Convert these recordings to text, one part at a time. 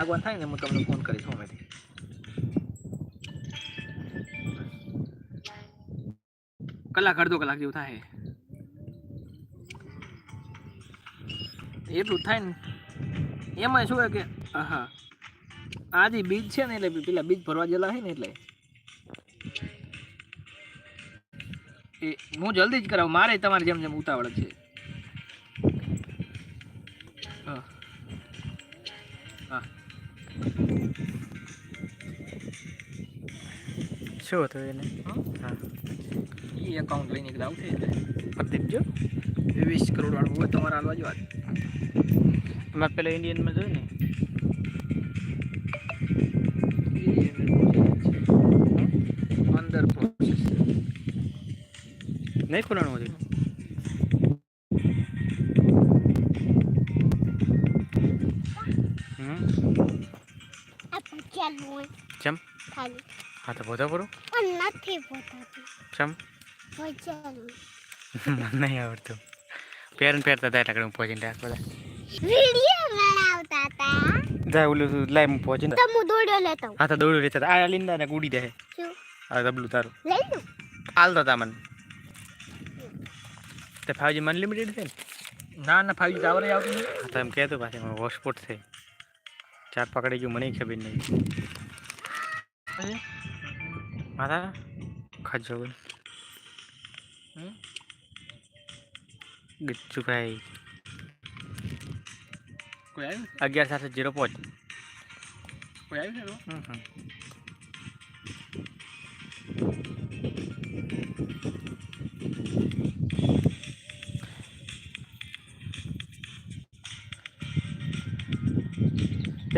આગળ થાય ને હું તમને ફોન કરીશ હમણાંથી. કલાક, અડધો કલાક જેવું થાય. એટલું થાય ને. એમાં શું હોય કે હા આ જે બીજ છે ને એટલે પેલા બીજ ભરવા જેલા છે ને એટલે. એ હું જલ્દી જ કરાવું. મારે તમારે જેમ જેમ ઉતાવળ છે. હા. શું હતું એને? હા? એ એકાઉન્ટ લઈને એકદમ આવશે એટલે કરી દીધો વીસ કરોડ વાળું હોય તમારે હાલવા જો એમાં પેલા ઇન્ડિયનમાં જોયું ને? અંદર પ્રોસેસ નહીં ખોલાણું હતું હમ? ચમ ખાલી. હા તો બોધો પૂરું પણ નથી પોતાતું ચમ મને નહીં આવડતું. પેરન પહેરતા હતા એટલે હું પહોંચીને રાખ બધા. વીડિયો બનાવતા હતા. જાય ઓલું લાઈ હું પહોંચીને તો હું દોડ્યો લેતો. હા તો આ લીંદા ને ઉડી શું? આ ડબલું તારું. લઈ લઉં હતા મને. તે ફાવજી અનલિમિટેડ છે ને? ના ના ફાઈવ ટાવર આવતું નહીં હા તો એમ કહેતો પાછી મને હોટસ્પોટ છે. ચાર પકડી ગયું મને ખબર નહીં મારા ખાજો હમ? ગચ્ચુ ભાઈ કોઈ આવ્યું અગિયાર સાથે જીરો પાંચ કોઈ આવ્યું છે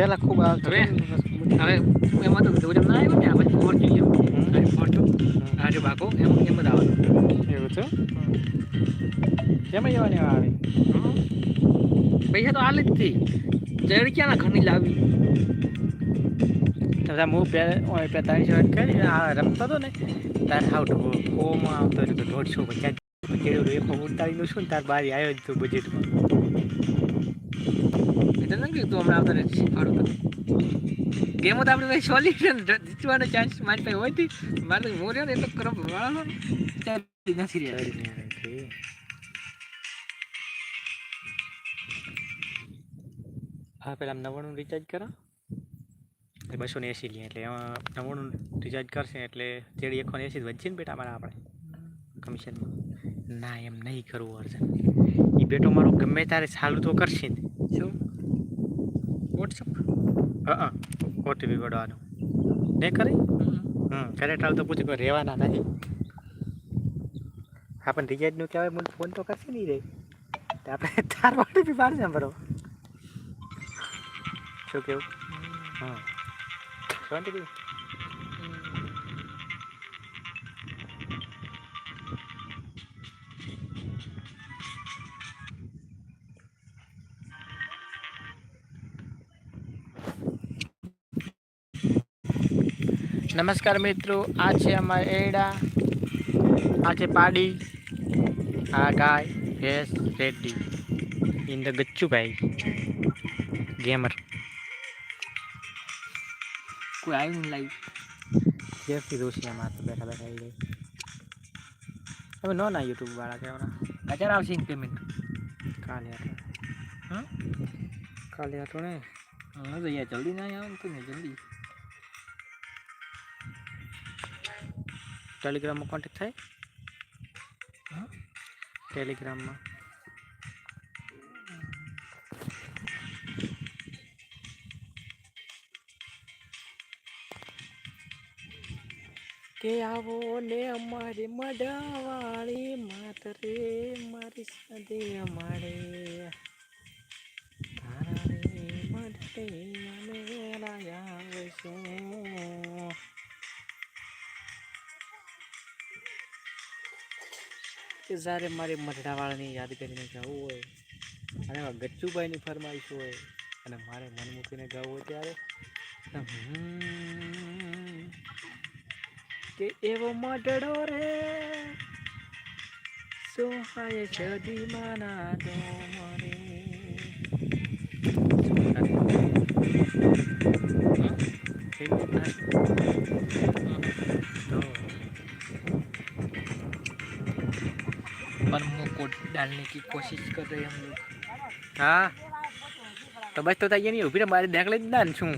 પેલા ખૂબ આવતો હવે એમાં તો ધોરમ ના આવ્યો ને આ પછી ફોર્ચ્યુન. આ ફોર્ચ્યુન આ જો ભાગો એમ એમ જ આવવાનું એવું છે? કેમાં જવાની આવે? પૈસા તો હાલ જ થી જડ ક્યાંના ઘરની લાવી? તમે હું પે ઓય પેતાળીસ વર્ષ કરી આ રમતો હતો ને તાર હાવ ફોમાં આવતો હતો દોઢસો પચાસ કેળું એક ઉડતાળી નું છું ને તાર બારી આવ્યો જ તું બજેટમાં ને કીધું હમણાં અમને શીખવાડું તો ગેમ તો આપણે ભાઈ સોલ્યુશન જીતવાનો ચાન્સ મારી પાસે હોયથી મારે તો મોર્યો ને એટલો કરો નથી રહ્યા. હા પેલા નવ્વાણું રિચાર્જ કરો. એ બસો ને એસી લે એટલે એમાં નવ્વાણું રિચાર્જ કરશે એટલે તેડી એકસો ને એસી વધશે ને બેટા મારા આપણે કમિશનમાં ના એમ નહીં કરવું અર્જન. એ બેટો મારો ગમે ત્યારે સારું તો કરશે ને શું? વોટ્સઅપ હા ઓટીપી પડવાનો નહીં કરે હમ. ઘરે ટાળ તો પૂછે કોઈ રહેવાના નહીં. હા પણ રિચાર્જનું કહેવાય મને ફોન તો કરશે નહીં રે. આપણે તાર ઓટીપી પાડશે બરો શું કેવું? હા. શાંતિ નમસ્કાર મિત્રો આ છે અમારા એડા આ છે પાડી આ ગાય ભેંસ ready in the Gachchubhai gamer કોઈ આવ્યું નહીં લાવી જેફી રોશિયામાં તો બેઠા બેઠા આવી ગઈ હવે નો ના યુટ્યુબ વાળા કેવડા અત્યારે આવશે પેમેન્ટ કાલે હતો હા કાલે હતો ને હા તો યાર જલ્દી ના આવે તો ને જલ્દી ટેલિગ્રામમાં કોન્ટેક્ટ થાય? ટેલિગ્રામમાં. કે આવો ને અમારી મડાવાળી માત રે મારી સાથે અમારે. કે જ્યારે મારે મઢડાવાળાની યાદ કરીને જવું હોય અને એમાં ગચ્ચુભાઈની ફરમાઈશ હોય અને મારે મન મૂકીને ગાવું હોય ત્યારે કે એવો મઢડો રે. સોહાય સદી માના તો મરે Thank જ पर को डालने की कोशिश कर रहे हैं हम लोग હા તો બસ તો ત્યાં નહીં ઊભી મારે દેખ લઈ ના છું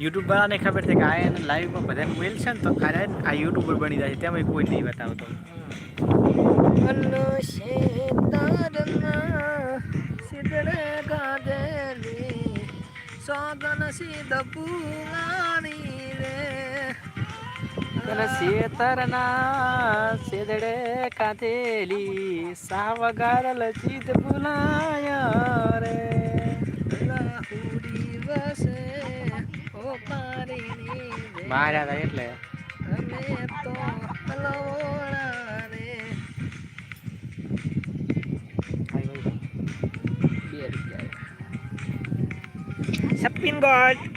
યુટ્યુબ વાળાને ખબર છે કે આ એને લાઈવમાં બધાને મેલ છે ને તો આ રહ્યા ને આ યુટ્યુબર બની જાય છે તેમાં કોઈ નહીં બતાવતો સોગન સીધ પુરાણી રે. શેતરના સેદડે કાતેલી સાવગારલ ચીત ભૂલાયા રે. રાહુડી વસે ઓ પારીની માર્યા હતા એટલે. અમે તો હલવોળા বেঙ্গল